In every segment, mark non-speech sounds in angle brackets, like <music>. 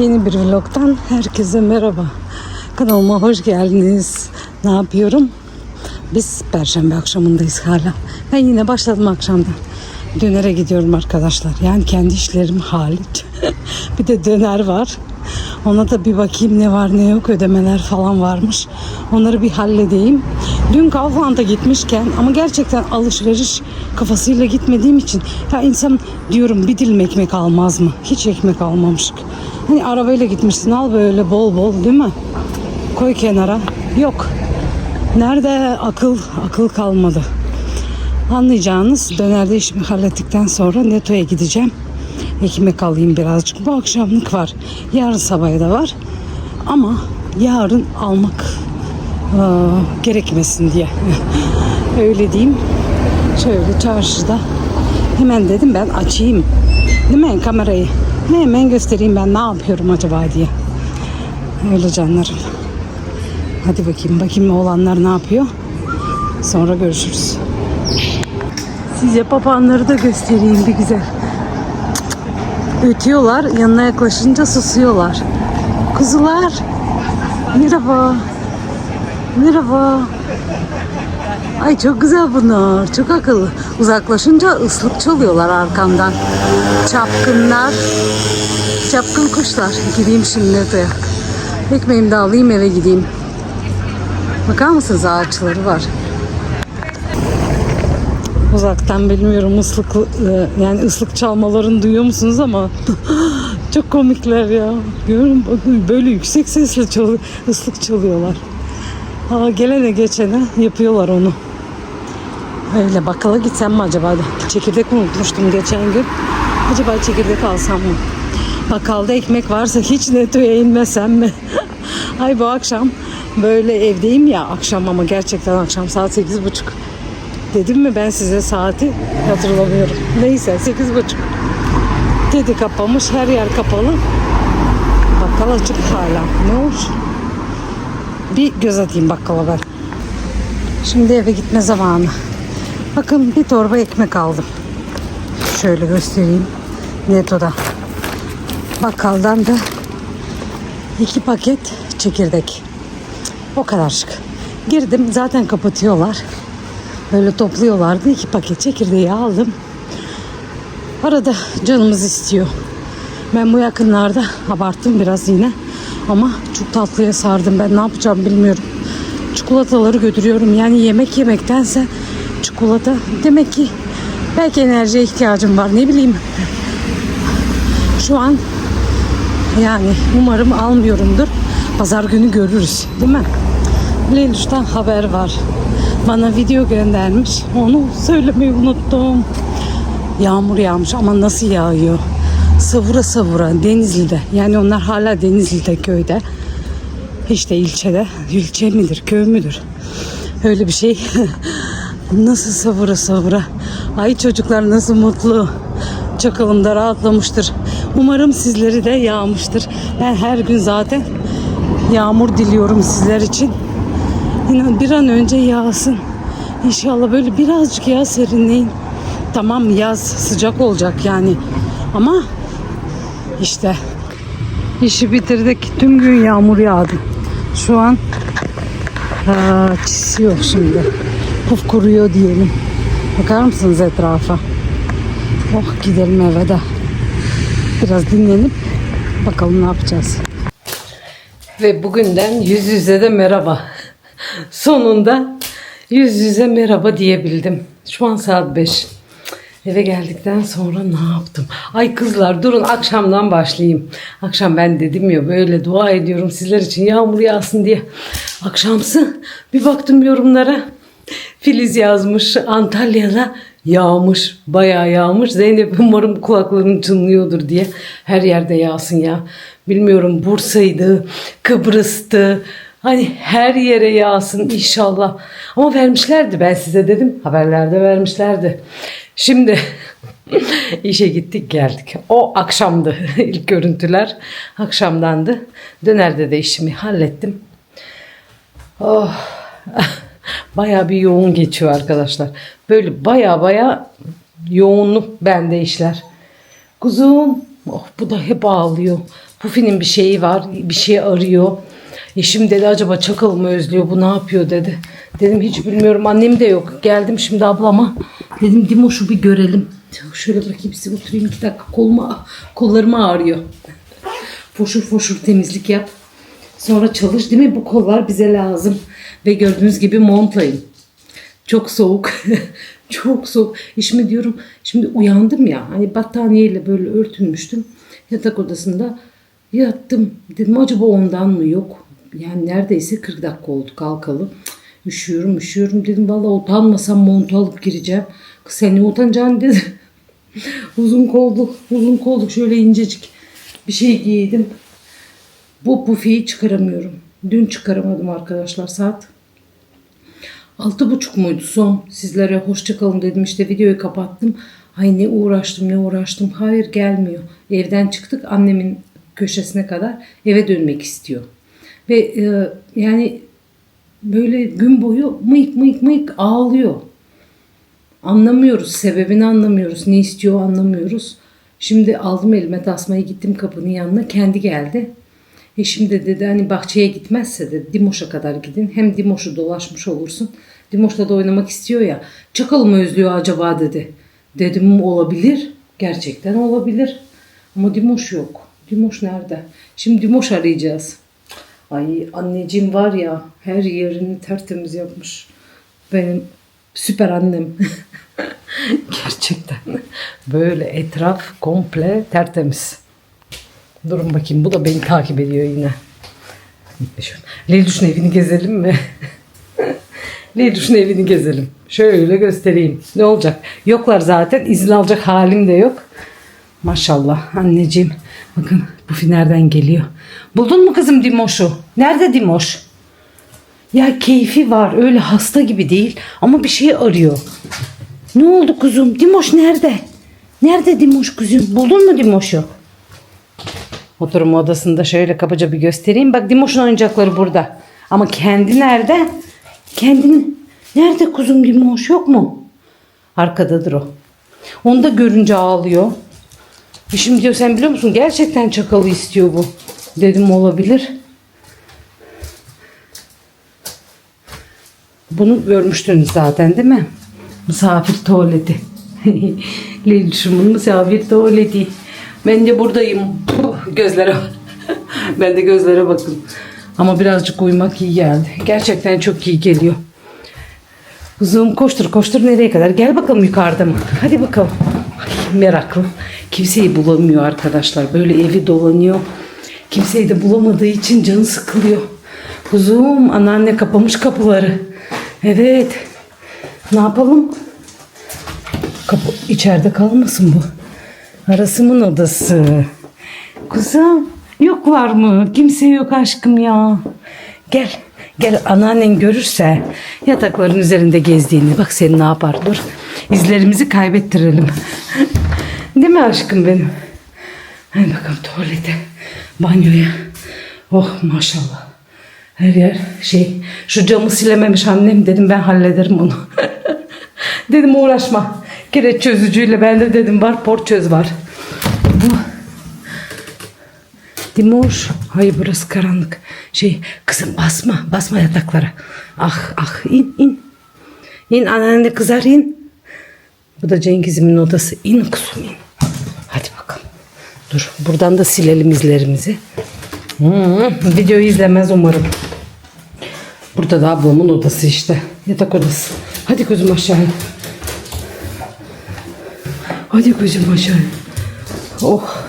Yeni bir vlogtan herkese merhaba. Kanalıma hoş geldiniz. Ne yapıyorum? Biz perşembe akşamındayız hala. Ben yine başladım akşamdan. Dönere gidiyorum arkadaşlar. Yani kendi işlerim hariç. <laughs> bir de döner var. Ona da bir bakayım ne var ne yok ödemeler falan varmış. Onları bir halledeyim. Dün Kaufland'a gitmişken ama gerçekten alışveriş kafasıyla gitmediğim için ya insan diyorum bir dilim ekmek almaz mı? Hiç ekmek almamışık. Hani arabayla gitmişsin al böyle bol bol değil mi? Koy kenara. Yok. Nerede akıl akıl kalmadı. Anlayacağınız dönerde işimi hallettikten sonra Neto'ya gideceğim. Ekmek alayım birazcık. Bu akşamlık var. Yarın sabahı da var. Ama yarın almak eee, gerekmesin diye. <laughs> Öyle diyeyim. Şöyle çarşıda hemen dedim ben açayım. Değil mi kamerayı? Hemen göstereyim ben ne yapıyorum acaba diye. Öyle canlarım. Hadi bakayım bakayım oğlanlar ne yapıyor. Sonra görüşürüz. Size papağanları da göstereyim bir güzel. Ötüyorlar, yanına yaklaşınca susuyorlar. Kuzular, merhaba. Merhaba. Ay çok güzel bunlar, çok akıllı. Uzaklaşınca ıslık çalıyorlar arkamdan. Çapkınlar, çapkın kuşlar. Gideyim şimdi öteye. Ekmeğimi de alayım eve gideyim. Bakar mısınız ağaçları var. Uzaktan bilmiyorum ıslık e, yani ıslık çalmalarını duyuyor musunuz ama <laughs> çok komikler ya. Görün böyle yüksek sesle çal ıslık çalıyorlar. Ha, gelene geçene yapıyorlar onu. Öyle bakkala gitsem mi acaba? Çekirdek unutmuştum geçen gün. Acaba çekirdek alsam mı? Bakkalda ekmek varsa hiç netoya inmesem mi? <laughs> Ay bu akşam böyle evdeyim ya akşam ama gerçekten akşam saat sekiz buçuk. Dedim mi ben size saati hatırlamıyorum. Neyse sekiz buçuk. Dedi kapamış her yer kapalı. Bakkal açık hala. Ne olur? Bir göz atayım bakkala ben. Şimdi eve gitme zamanı. Bakın bir torba ekmek aldım. Şöyle göstereyim. Neto'da. Bakkaldan da iki paket çekirdek. O kadar şık. Girdim zaten kapatıyorlar. Böyle topluyorlardı. iki paket çekirdeği aldım. Arada canımız istiyor. Ben bu yakınlarda abarttım biraz yine. Ama çok tatlıya sardım. Ben ne yapacağım bilmiyorum. Çikolataları götürüyorum. Yani yemek yemektense çikolata. Demek ki belki enerjiye ihtiyacım var. Ne bileyim. Şu an yani umarım almıyorumdur. Pazar günü görürüz. Değil mi? Leluş'tan haber var. Bana video göndermiş. Onu söylemeyi unuttum. Yağmur yağmış ama nasıl yağıyor? Savura savura Denizli'de. Yani onlar hala Denizli'de köyde. İşte ilçede. İlçe midir, köy müdür? Öyle bir şey. <laughs> nasıl savura savura. Ay çocuklar nasıl mutlu. Çakalım da rahatlamıştır. Umarım sizleri de yağmıştır. Ben her gün zaten yağmur diliyorum sizler için. İnan bir an önce yağsın. İnşallah böyle birazcık yağ serinleyin. Tamam yaz sıcak olacak yani. Ama işte işi bitirdik. Tüm gün yağmur yağdı. Şu an aa, çisi yok şimdi. Puf kuruyor diyelim. Bakar mısınız etrafa? Oh gidelim eve de. Biraz dinlenip bakalım ne yapacağız. Ve bugünden yüz yüze de merhaba. Sonunda yüz yüze merhaba diyebildim. Şu an saat 5. Eve geldikten sonra ne yaptım? Ay kızlar durun akşamdan başlayayım. Akşam ben dedim ya böyle dua ediyorum sizler için yağmur yağsın diye. Akşamsı bir baktım yorumlara. Filiz yazmış Antalya'da yağmış bayağı yağmış. Zeynep umarım kulakların çınlıyordur diye. Her yerde yağsın ya. Bilmiyorum Bursa'ydı, Kıbrıs'tı. Hani her yere yağsın inşallah. Ama vermişlerdi ben size dedim. Haberlerde vermişlerdi. Şimdi <laughs> işe gittik geldik. O akşamdı <laughs> ilk görüntüler. Akşamdandı. Dönerde de işimi hallettim. Oh. <laughs> Baya bir yoğun geçiyor arkadaşlar. Böyle baya baya yoğunluk bende işler. Kuzum. Oh bu da hep ağlıyor. Pufi'nin bir şeyi var. Bir şey arıyor. Eşim dedi acaba çakal mı özlüyor bu ne yapıyor dedi. Dedim hiç bilmiyorum annem de yok. Geldim şimdi ablama. Dedim Dimoş'u bir görelim. Şöyle bırakayım size oturayım iki dakika koluma, kollarım ağrıyor. Foşur foşur temizlik yap. Sonra çalış değil mi? Bu kollar bize lazım. Ve gördüğünüz gibi montlayın. Çok soğuk. <laughs> Çok soğuk. İşimi diyorum şimdi uyandım ya hani battaniyeyle böyle örtünmüştüm. Yatak odasında yattım. Dedim acaba ondan mı yok. Yani neredeyse 40 dakika oldu kalkalı. Üşüyorum üşüyorum dedim. Valla utanmasam montu alıp gireceğim. Kız sen ne utanacaksın <laughs> dedi. uzun kolluk uzun kolluk şöyle incecik bir şey giydim. Bu pufiyi çıkaramıyorum. Dün çıkaramadım arkadaşlar saat Altı buçuk muydu son? Sizlere hoşça kalın dedim işte videoyu kapattım. Ay ne uğraştım ne uğraştım. Hayır gelmiyor. Evden çıktık annemin köşesine kadar eve dönmek istiyor. Ve e, yani böyle gün boyu mıyık mıyık mıyık ağlıyor. Anlamıyoruz sebebini anlamıyoruz. Ne istiyor anlamıyoruz. Şimdi aldım elime tasmayı gittim kapının yanına kendi geldi. Eşim de dedi hani bahçeye gitmezse de Dimoş'a kadar gidin. Hem Dimoş'u dolaşmış olursun. Dimoş'la da oynamak istiyor ya. Çakal mı özlüyor acaba dedi. Dedim olabilir. Gerçekten olabilir. Ama Dimoş yok. Dimoş nerede? Şimdi Dimoş arayacağız. Ay anneciğim var ya her yerini tertemiz yapmış. Benim süper annem. <laughs> Gerçekten. Böyle etraf komple tertemiz. Durun bakayım bu da beni takip ediyor yine. Leylüş'ün evini gezelim mi? <laughs> Leylüş'ün evini gezelim. Şöyle göstereyim. Ne olacak? Yoklar zaten. izin alacak halim de yok. Maşallah anneciğim. Bakın bu nereden geliyor. Buldun mu kızım Dimoş'u? Nerede Dimoş? Ya keyfi var. Öyle hasta gibi değil. Ama bir şey arıyor. Ne oldu kuzum? Dimoş nerede? Nerede Dimoş kuzum? Buldun mu Dimoş'u? Oturma odasında şöyle kabaca bir göstereyim. Bak Dimoş'un oyuncakları burada. Ama kendi nerede? Kendin nerede kuzum Dimoş yok mu? Arkadadır o. Onu da görünce ağlıyor. E Şimdi diyor sen biliyor musun gerçekten çakalı istiyor bu. Dedim olabilir. Bunu görmüştünüz zaten değil mi? Misafir tuvaleti. <laughs> Leyluşumun misafir tuvaleti. Ben de buradayım. Gözlere <laughs> Ben de gözlere bakın. Ama birazcık uyumak iyi geldi. Gerçekten çok iyi geliyor. Kuzum koştur koştur nereye kadar? Gel bakalım yukarıda mı? Hadi bakalım. Ay, meraklı. Kimseyi bulamıyor arkadaşlar. Böyle evi dolanıyor. Kimseyi de bulamadığı için canı sıkılıyor. Kuzum anneanne kapamış kapıları. Evet. Ne yapalım? Kapı içeride kalmasın bu. Arasımın odası. Kuzum yoklar mı? Kimse yok aşkım ya. Gel. Gel anneannen görürse yatakların üzerinde gezdiğini bak seni ne yapar dur. İzlerimizi kaybettirelim. Değil mi aşkım benim? Hadi bakalım tuvalete, banyoya. Oh maşallah. Her yer şey. Şu camı silememiş annem dedim ben hallederim onu. <laughs> dedim uğraşma. Kireç çözücüyle bende dedim var porçöz var. Bu Dimoş. Hayır burası karanlık. Şey kızım basma. Basma yataklara. Ah ah in in. İn anneanne kızar in. Bu da Cengiz'imin odası. İn kuzum in. Hadi bakalım. Dur buradan da silelim izlerimizi. Hmm, videoyu izlemez umarım. Burada da ablamın odası işte. Yatak odası. Hadi kuzum aşağıya. Hadi kuzum aşağıya. Oh.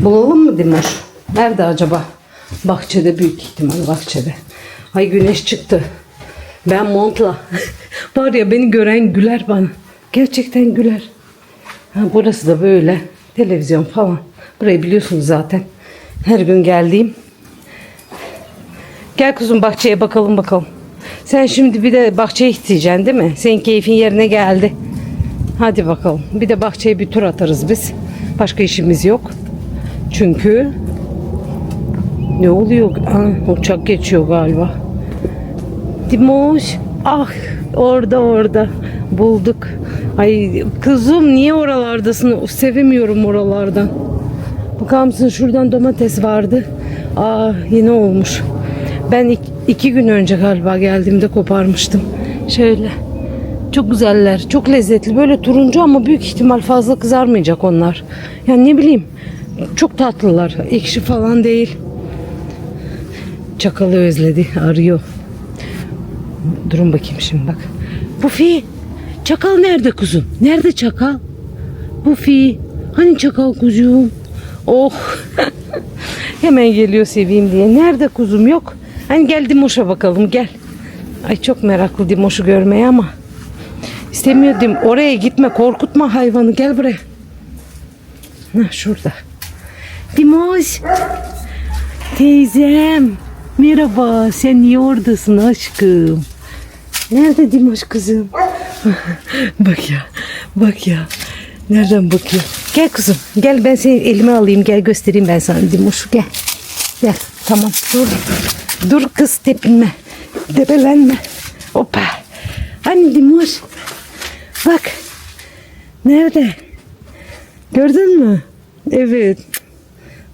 Bulalım mı Dimoş? Nerede acaba? Bahçede büyük ihtimal bahçede. Ay güneş çıktı. Ben montla. <laughs> Var ya beni gören güler bana. Gerçekten güler. Ha, burası da böyle. Televizyon falan. Burayı biliyorsunuz zaten. Her gün geldiğim. Gel kuzum bahçeye bakalım bakalım. Sen şimdi bir de bahçeye isteyeceksin değil mi? Senin keyfin yerine geldi. Hadi bakalım. Bir de bahçeye bir tur atarız biz. Başka işimiz yok. Çünkü ne oluyor? Aa, uçak geçiyor galiba. Dimoş. Ah orada orada. Bulduk. Ay kızım niye oralardasın? Sevemiyorum oralardan. Bakar mısın şuradan domates vardı. Aa yine olmuş. Ben ik- iki gün önce galiba geldiğimde koparmıştım. Şöyle. Çok güzeller. Çok lezzetli. Böyle turuncu ama büyük ihtimal fazla kızarmayacak onlar. Yani ne bileyim. Çok tatlılar. Ekşi falan değil. Çakalı özledi. Arıyor. Durun bakayım şimdi bak. Bufi. Çakal nerede kuzum? Nerede çakal? Bufi. Hani çakal kuzuğum? Oh. <laughs> Hemen geliyor seveyim diye. Nerede kuzum yok? Hani gel Dimoş'a bakalım gel. Ay çok meraklı Dimoş'u görmeye ama. İstemiyor Dim. Oraya gitme korkutma hayvanı gel buraya. Heh, şurada. Dimoş. Teyzem. Merhaba. Sen niye oradasın aşkım? Nerede Dimoş kızım? <laughs> bak ya. Bak ya. Nereden bakıyor? Gel kızım. Gel ben seni elime alayım. Gel göstereyim ben sana Dimoş'u. Gel. Gel. Tamam. Dur. Dur kız tepinme. Debelenme. Hoppa. Hani Dimoş? Bak. Nerede? Gördün mü? Evet.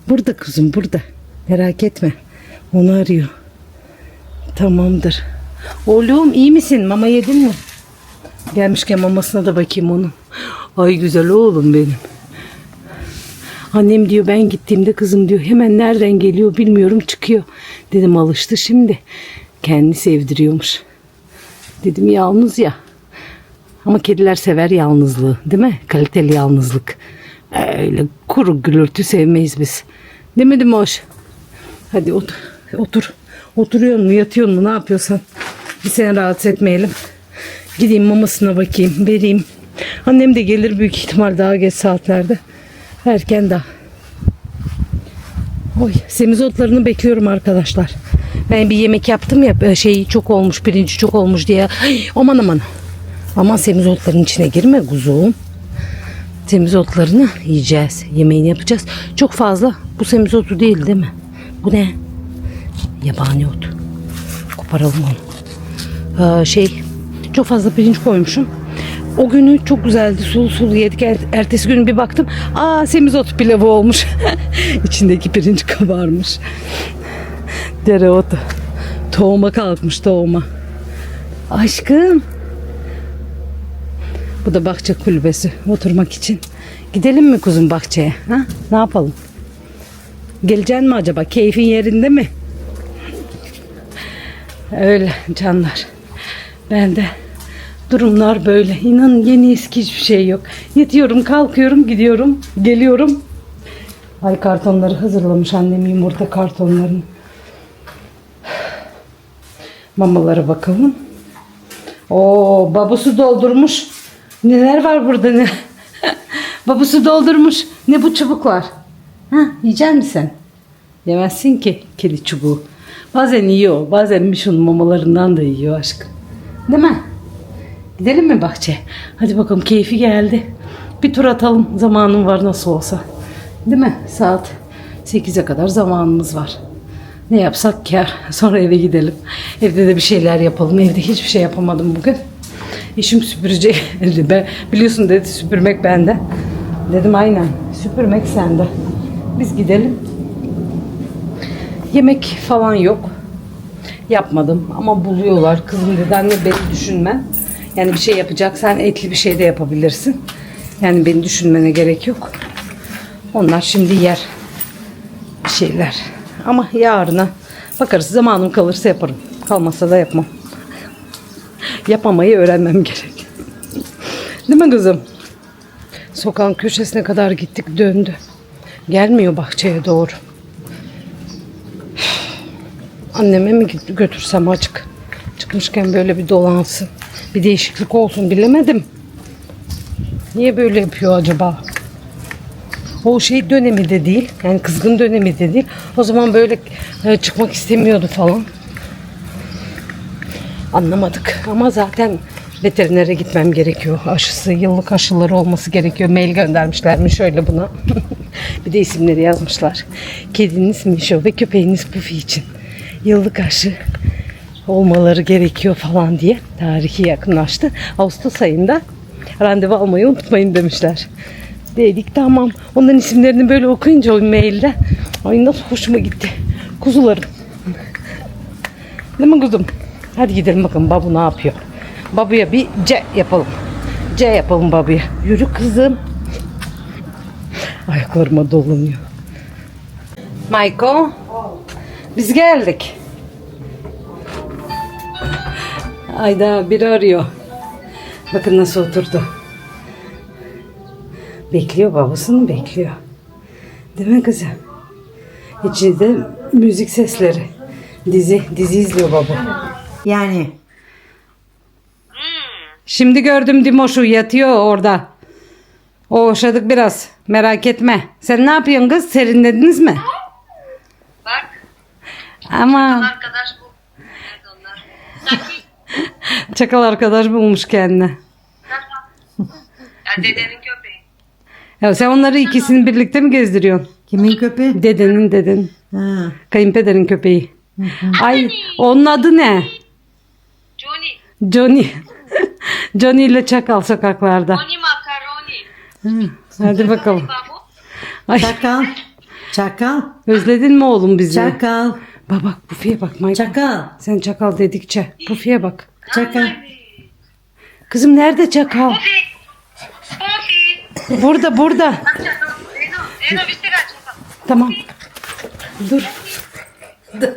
Burada kızım burada. Merak etme. Onu arıyor. Tamamdır. Oğlum iyi misin? Mama yedin mi? Gelmişken mamasına da bakayım onun. Ay güzel oğlum benim. Annem diyor ben gittiğimde kızım diyor hemen nereden geliyor bilmiyorum çıkıyor. Dedim alıştı şimdi. Kendi sevdiriyormuş. Dedim yalnız ya. Ama kediler sever yalnızlığı değil mi? Kaliteli yalnızlık. Öyle kuru gürültü sevmeyiz biz. Değil mi Dimoş? Hadi otur. Otur. Oturuyor mu yatıyor mu ne yapıyorsan. Bir seni rahatsız etmeyelim. Gideyim mamasına bakayım vereyim. Annem de gelir büyük ihtimal daha geç saatlerde. Erken daha. Oy, semizotlarını bekliyorum arkadaşlar. Ben bir yemek yaptım ya şey çok olmuş pirinci çok olmuş diye. Ay, aman aman. Aman semizotların içine girme kuzum. Semizotlarını yiyeceğiz. Yemeğini yapacağız. Çok fazla. Bu semizotu değil değil mi? Bu ne? Yabani ot. Koparalım onu. Aa, şey çok fazla pirinç koymuşum. O günü çok güzeldi. Sulu sulu yedik. Er- Ertesi gün bir baktım. Aa semizot pilavı olmuş. <laughs> İçindeki pirinç kabarmış. Dereotu. Tohuma kalkmış tohuma. Aşkım. Bu da bahçe kulübesi oturmak için. Gidelim mi kuzum bahçeye? Ha? Ne yapalım? Geleceksin mi acaba? Keyfin yerinde mi? Öyle canlar. Ben de durumlar böyle. İnan yeni eski hiçbir şey yok. Yatıyorum, kalkıyorum, gidiyorum, geliyorum. Ay kartonları hazırlamış annem yumurta kartonlarını. Mamalara bakalım. Oo, babusu doldurmuş. Neler var burada ne? <laughs> babusu doldurmuş. Ne bu çubuklar? Ha, yiyecek misin? Yemezsin ki kedi çubuğu. Bazen yiyor. Bazen Mişon mamalarından da yiyor aşkım. Değil mi? Gidelim mi bahçe? Hadi bakalım keyfi geldi. Bir tur atalım. Zamanım var nasıl olsa. Değil mi? Saat 8'e kadar zamanımız var. Ne yapsak kar. <laughs> Sonra eve gidelim. Evde de bir şeyler yapalım. Evde hiçbir şey yapamadım bugün. Eşim süpürecek. <laughs> Ben, biliyorsun dedi süpürmek bende. Dedim aynen süpürmek sende. Biz gidelim. Yemek falan yok. Yapmadım ama buluyorlar. Kızım dedi anne beni düşünme. Yani bir şey yapacaksan etli bir şey de yapabilirsin. Yani beni düşünmene gerek yok. Onlar şimdi yer şeyler. Ama yarına bakarız. Zamanım kalırsa yaparım. Kalmazsa da yapmam. <laughs> Yapamayı öğrenmem gerek. Değil mi kızım? Sokağın köşesine kadar gittik döndü. Gelmiyor bahçeye doğru. <sighs> Anneme mi götürsem açık. Çıkmışken böyle bir dolansın. Bir değişiklik olsun bilemedim. Niye böyle yapıyor acaba? O şey dönemi de değil. Yani kızgın dönemi de değil. O zaman böyle e, çıkmak istemiyordu falan. Anlamadık. Ama zaten veterinere gitmem gerekiyor. Aşısı, yıllık aşıları olması gerekiyor. Mail göndermişlermiş şöyle buna. <laughs> bir de isimleri yazmışlar. Kediniz Mişo ve köpeğiniz Pufi için yıllık aşı olmaları gerekiyor falan diye tarihi yakınlaştı. Ağustos ayında Randevu almayı unutmayın demişler. Dedik tamam. Onların isimlerini böyle okuyunca o mailde. Ay nasıl hoşuma gitti. Kuzularım. Değil mi kuzum? Hadi gidelim bakalım babu ne yapıyor. Babuya bir C yapalım. C yapalım babuya. Yürü kızım. Ayaklarıma dolanıyor. Mayko. Biz geldik. Ayda biri arıyor. Bakın nasıl oturdu. Bekliyor babasını bekliyor. Değil mi kızım? İçinde müzik sesleri. Dizi, dizi izliyor baba. Yani Şimdi gördüm Dimoş'u yatıyor orada. Oğuşadık biraz. Merak etme. Sen ne yapıyorsun kız? Serinlediniz mi? Bak Ama arkadaş bu. Sanki çakal arkadaş bulmuş kendine. ya dedenin köpeği. Ya sen onları ikisini birlikte mi gezdiriyorsun? kimin köpeği? Dedenin deden. Ha. Kayınpederin köpeği. Ay onun adı ne? Johnny. Johnny. <laughs> Johnny ile çakal sokaklarda. Johnny makaroni. Hadi bakalım. Ay, Çakal. Çakal. özledin mi oğlum bizi? Çakal. Bak bak Pufi'ye bak Michael. Çakal. Sen çakal dedikçe. Pufi'ye bak. Çakal. Kızım nerede çakal? Burada burada. Çakal. Tamam. Dur. Kızım.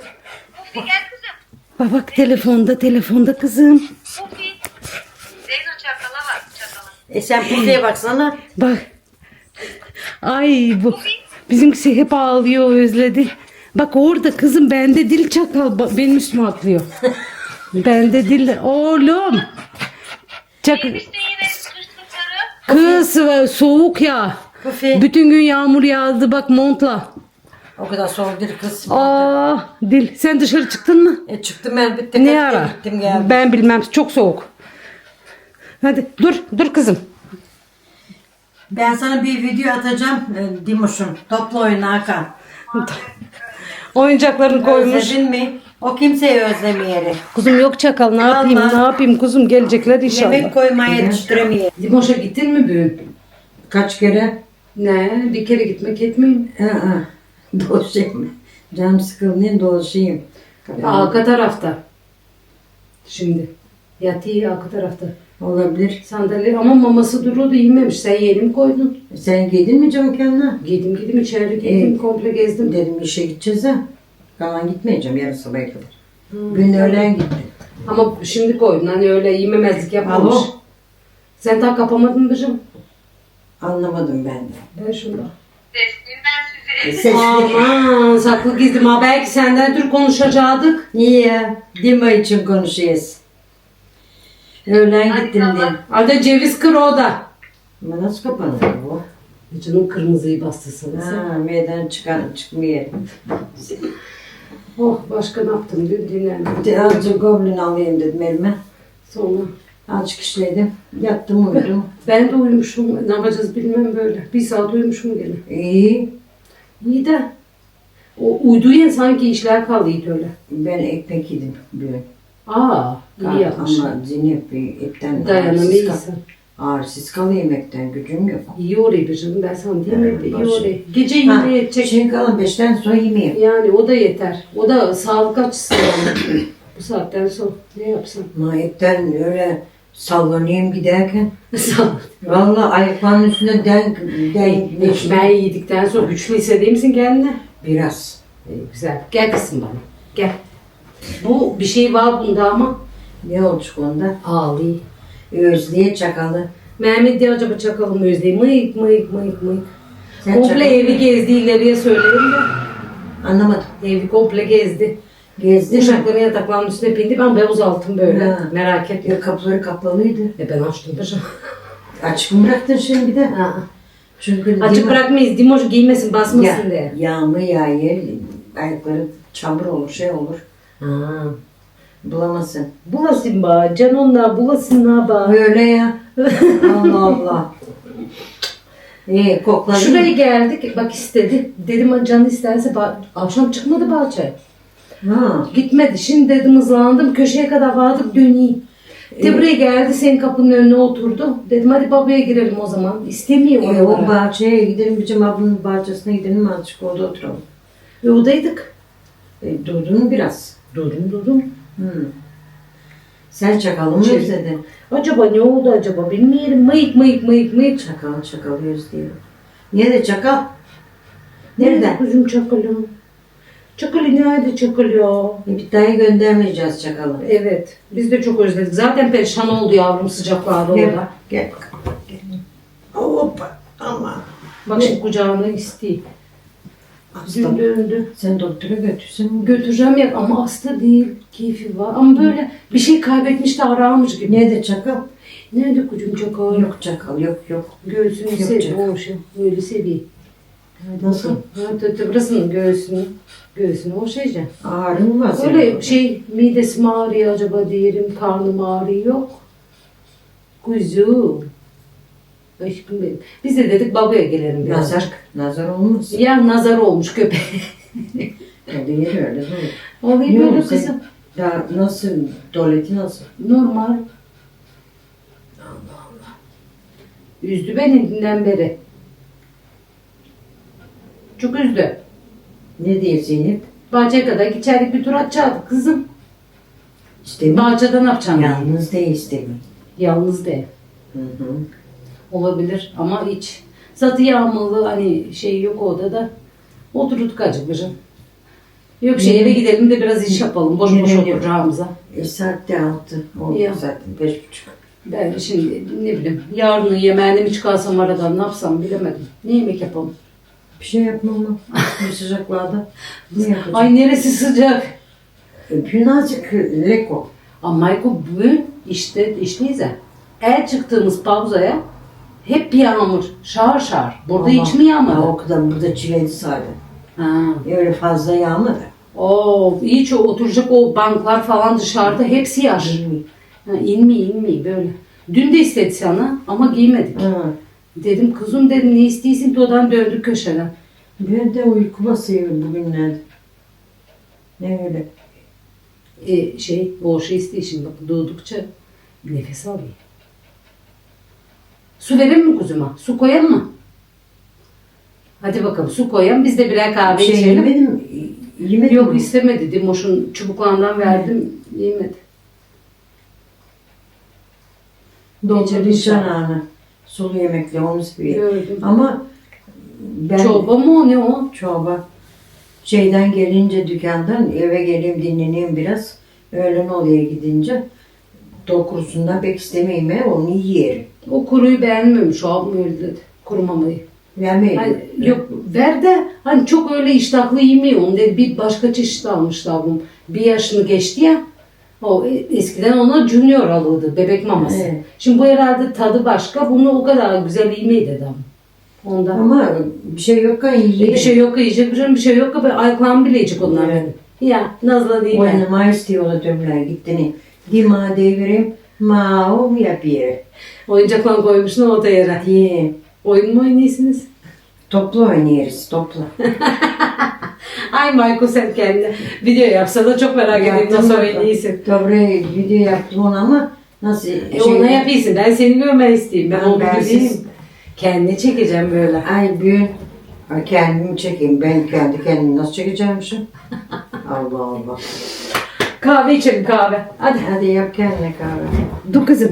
Bak bak telefonda telefonda kızım. E sen Pufi'ye baksana. Bak. Ay bu. Bizimkisi hep ağlıyor özledi. Bak orada kızım bende dil çakal benim üstüme atlıyor. <laughs> bende dil oğlum. Çak kız e, soğuk ya. Pufi. Bütün gün yağmur yağdı bak montla. O kadar soğuk değil kız. Aa dil sen dışarı çıktın mı? E çıktım ben bittim. Ne ara? Gittim geldim. Ben bilmem çok soğuk. Hadi dur dur kızım. Ben sana bir video atacağım. E, Dimuş'un. Toplu oyunu Hakan. Oyuncaklarını koymuş. Özledin mi? O kimseyi özlemeyeri. Kuzum yok çakal ne yapayım ne yapayım kuzum gelecekler inşallah. Yemek koymaya yetiştiremeyeri. Dimoş'a gittin mi bugün? Kaç kere? Ne bir kere gitmek etmeyeyim. Aa, dolaşayım. Canım sıkıldığında dolaşayım. Arka tarafta. Şimdi. Yatıyor arka tarafta. Olabilir. Sandalye ama maması duruyordu yememiş. Sen yeni mi koydun? Sen giydin mi canım kendine? Giydim giydim içeride giydim komple gezdim. Dedim işe gideceğiz ha. Kalan gitmeyeceğim yarın sabaha kadar. Gün öğlen gitti. Ama şimdi koydun hani öyle yememezlik yapmamış. Alo. Sen daha kapamadın mı kızım? Anlamadım ben de. Ben şunu. Sizi. Sesli. Aman saklı gizlim ha belki senden Türk konuşacaktık. Niye? Dima için konuşuyoruz. Öğlen gittim diye. Hadi ceviz kır o da. Ama nasıl kapanır bu? Canım kırmızıyı bastırsanız. Ha, meydan çıkan çıkmıyor. <laughs> Oh başka ne yaptım dün dinlendim. Azıcık goblin alayım dedim elime. Sonra Azıcık işledim. Yattım uyudum. <laughs> ben de uyumuşum. Ne yapacağız bilmem böyle. Bir saat uyumuşum gene. İyi. İyi de o uyduya sanki işler kaldıydı öyle. Ben ekmek yedim bugün. Aa iyi yapmış. Ama Zeynep bir etten ağırsız, Dayanamayız. kal- ağırsız kalıyor yemekten. Gücüm yok. İyi orayı bir canım ben sana diyeyim mi? Evet, İyi başı. orayı. Gece Ha, yetecek. Şey kalan beşten sonra yemeyeyim. Yani o da yeter. O da sağlık açısından. Bu saatten sonra ne yapsam? Ama etten öyle sallanayım giderken. Sağlık. Vallahi ayaklarının üstüne denk, denk, Ben yedikten sonra güçlü hissediyor musun kendine? Biraz. İyi, güzel. Gel kızım bana. Gel. Bu bir şey var bunda ama Ne olmuş onda? ağlıyor. Özleye çakalı. Mehmet diye acaba çakalım özleyi. Mıyık mıyık mıyık mıyık. Sen komple çakal- evi gezdi ileriye söyledim de. Anlamadım. Evi komple gezdi. Gezdi? Uşakların yataklarının üstüne bindi. Ben beyaz altım böyle. Ha. Merak etme. Ya kapıları kapalıydı. E ben açtım paşam. Açık mı bıraktın şimdi bir de? Ha. Çünkü Açık bırakmayız. Dimoş giymesin basmasın Ya, diye. yağmur yağıyor. Ayakları çamur olur şey olur. Ha. Bulamasın. Bulasın ba. Canonla bulasın ha ba. Öyle ya. Allah Allah. <laughs> İyi kokladın. Şuraya geldik. Bak istedi. Dedim can isterse ba- akşam çıkmadı bahçe. Ha. Gitmedi. Şimdi dedim hızlandım. Köşeye kadar vardık döneyim. De buraya geldi senin kapının önüne oturdu. Dedim hadi babaya girelim o zaman. İstemiyor E, o oralara. bahçeye gidelim, bizim ablanın bahçesine gidelim azıcık orada oturalım. Ve odaydık. E, durdun biraz? Durdum durdum. Hı. Sen çakalı mı Şey- özledin? Acaba ne oldu acaba bilmiyorum. Mıyık mıyık mıyık mıyık. Çakal çakal özlüyor. Nerede çakal? Nerede Nerede? kuzum çakalım? Çakalı nerede çakal ya? E, bir daha göndermeyeceğiz çakalı. Evet. Biz de çok özledik. Zaten perişan oldu yavrum sıcaklarda Gel orada. bak, gel bakalım. Gel. Hoppa, ama. Bak şimdi kucağına istiyor. Hasta. Dün döndü. Sen doktora götürsün. Götüreceğim ya ama hasta değil. Keyfi var. Ama böyle bir şey kaybetmiş de ararmış gibi. Nerede çakal? Nerede kucum çakal? Yok çakal, yok yok. Göğsünü Yok seviyor. canım. Hoş. Öyle seviyor. Nasıl? Tı- burasının göğsünü. Göğsünü hoş yiyeceksin. Ağrı mı var senin? Öyle şey midesi mi ağrıyor acaba diyelim. Karnım ağrıyor. Yok. Kuzum. Aşkım benim. Biz de dedik babaya gelelim biraz. Nazar, nazar olmaz. Ya nazar olmuş köpeğe. <laughs> O değil öyle değil. Olayım Yok, böyle sen- kızım. Ya nasıl, tuvaleti nasıl? Normal. Üzdü beni dünden beri. Çok üzdü. Ne diye Zeynep? Bahçeye kadar içerik bir tur atacaktık kızım. İstemiyor. Bahçede ne yapacaksın? Yalnız değil istemiyor. Yalnız de. Hı hı. Olabilir ama hiç. Zatı yağmalı hani şey yok odada. Oturduk acıkmışım. Yok şey eve gidelim de biraz iş yapalım. Boş boş Nereye? oturacağımıza. E saat de altı. Oldu Ya. zaten beş buçuk. Ben şimdi ne bileyim yarını yemeğini mi çıkarsam aradan ne yapsam bilemedim. Ne yemek yapalım? Bir şey yapmam mı? Bu sıcaklarda. Ne yapacağım? Ay neresi sıcak. Azıcık leko. Ama Mayko bugün işte işteyiz ya. El çıktığımız pauzaya hep yağmur. Şar şar. Burada Ama- hiç mi yağmadı? O kadar burada çiledi sadece. Ha. Öyle fazla yağmadı. Oo, hiç o oturacak o banklar falan dışarıda hepsi yaş. Ha, inmi inmi böyle. Dün de istedi sana ama giymedik. Ha. Dedim kızım dedim ne istiyorsun ki odan döndük köşeden. Ben de uyku basıyor bugünlerde. Ne öyle? E, şey o şey istiyor şimdi bak doğdukça nefes alıyor. Su verir mi kuzuma? Su koyalım mı? Hadi bakalım su koyalım biz de birer kahve Bir şey içelim. yemedim. Yemedim. Yok istemedi. Dimoş'un çubuklarından verdim. Yemedi. Doldurdum inşallah. çanağını. Sulu yemekle onu seviyor. Gördüm. Ama ben Çorba mı o ne o? çorba şeyden gelince dükkandan eve geleyim dinleneyim biraz. Öğlen oluyor gidince. Dokurusundan pek istemeyim onu yerim. O kuruyu beğenmemiş. O abim öyle dedi. Kurumamayı. Vermeyeyim. Hani, yok ver de hani çok öyle iştahlı yemiyor. Onu dedi bir başka çeşit almıştı abim. Bir yaşını geçti ya. O e- eskiden ona junior alırdı. Bebek maması. Evet. Şimdi bu herhalde tadı başka. Bunu o kadar güzel yemeyi dedi ama. Ondan. Ama bir şey yok kan yiyelim. bir şey yok yiyecek, bir şey- bir şey yok. Ayaklarını bile yiyecek onlar. Evet. Ya Nazlı değil? Oynama istiyorlar dömler gittini. Dima devirim. Ma o yap yere. Oyuncaklar koymuşsun orta yere. Diye. Oyun mu oynuyorsunuz? Topla oynayırız topla. <laughs> Ay Michael sen kendine video yapsa da çok merak ediyorum Yaptım nasıl da- oynuyorsun. Dobra video yaptım onu ama nasıl E ona yapıyorsun. Ben seni görmeyi isteyeyim. Ben Ben onu bensiz- bileyim. Kendini çekeceğim böyle. Ay ay kendimi çekeyim. Ben kendi kendimi nasıl çekeceğimmişim? <laughs> Allah Allah. Kahve içelim kahve. Hadi. Hadi yap kendine kahve. Dur kızım.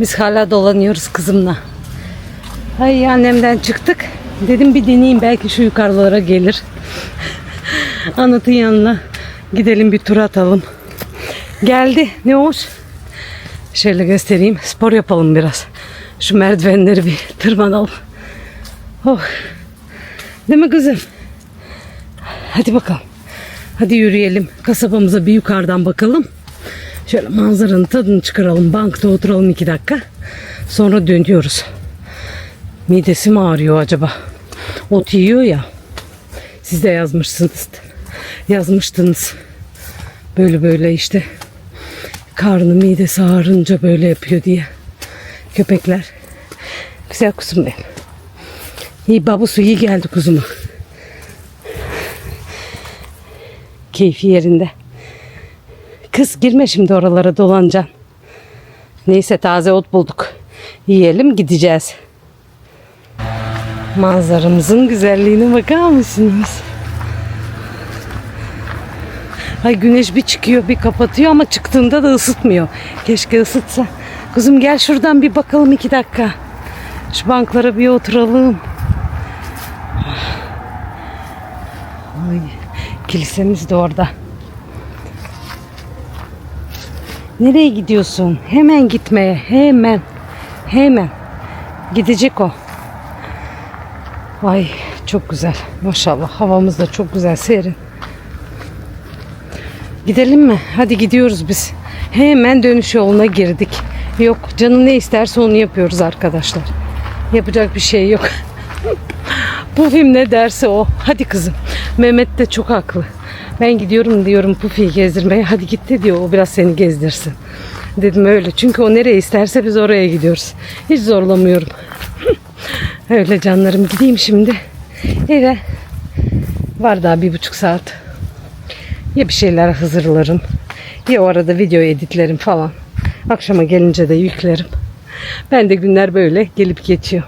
Biz hala dolanıyoruz kızımla. Hay annemden çıktık. Dedim bir deneyeyim belki şu yukarılara gelir. <laughs> Anıtın yanına gidelim bir tur atalım. Geldi. Ne hoş. Şöyle göstereyim. Spor yapalım biraz. Şu merdivenleri bir <laughs> tırmanalım. Oh. Değil mi kızım? Hadi bakalım. Hadi yürüyelim. Kasabamıza bir yukarıdan bakalım. Şöyle manzaranın tadını çıkaralım. Bankta oturalım iki dakika. Sonra dönüyoruz. Midesi mi ağrıyor acaba? Ot yiyor ya. Siz de yazmışsınız. Yazmıştınız. Böyle böyle işte. Karnı midesi ağrınca böyle yapıyor diye. Köpekler. Güzel kuzum benim. İyi babusu iyi geldi kuzuma. Keyfi yerinde. Kız girme şimdi oralara dolanacaksın. Neyse taze ot bulduk. Yiyelim gideceğiz. Manzaramızın güzelliğine bakar mısınız? Ay güneş bir çıkıyor bir kapatıyor ama çıktığında da ısıtmıyor. Keşke ısıtsa. Kızım gel şuradan bir bakalım iki dakika. Şu banklara bir oturalım. Ay, kilisemiz de orada. Nereye gidiyorsun? Hemen gitmeye. Hemen. Hemen. Gidecek o. Ay çok güzel. Maşallah havamız da çok güzel serin. Gidelim mi? Hadi gidiyoruz biz. Hemen dönüş yoluna girdik. Yok canı ne isterse onu yapıyoruz arkadaşlar. Yapacak bir şey yok. <laughs> Bu film ne derse o. Hadi kızım. Mehmet de çok haklı. Ben gidiyorum diyorum Pufi'yi gezdirmeye. Hadi git de diyor o biraz seni gezdirsin. Dedim öyle. Çünkü o nereye isterse biz oraya gidiyoruz. Hiç zorlamıyorum. <laughs> öyle canlarım gideyim şimdi. Eve. Var daha bir buçuk saat. Ya bir şeyler hazırlarım. Ya o arada video editlerim falan. Akşama gelince de yüklerim. Ben de günler böyle gelip geçiyor.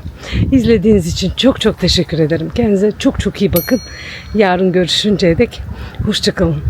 İzlediğiniz için çok çok teşekkür ederim. Kendinize çok çok iyi bakın. Yarın görüşünceye dek hoşçakalın.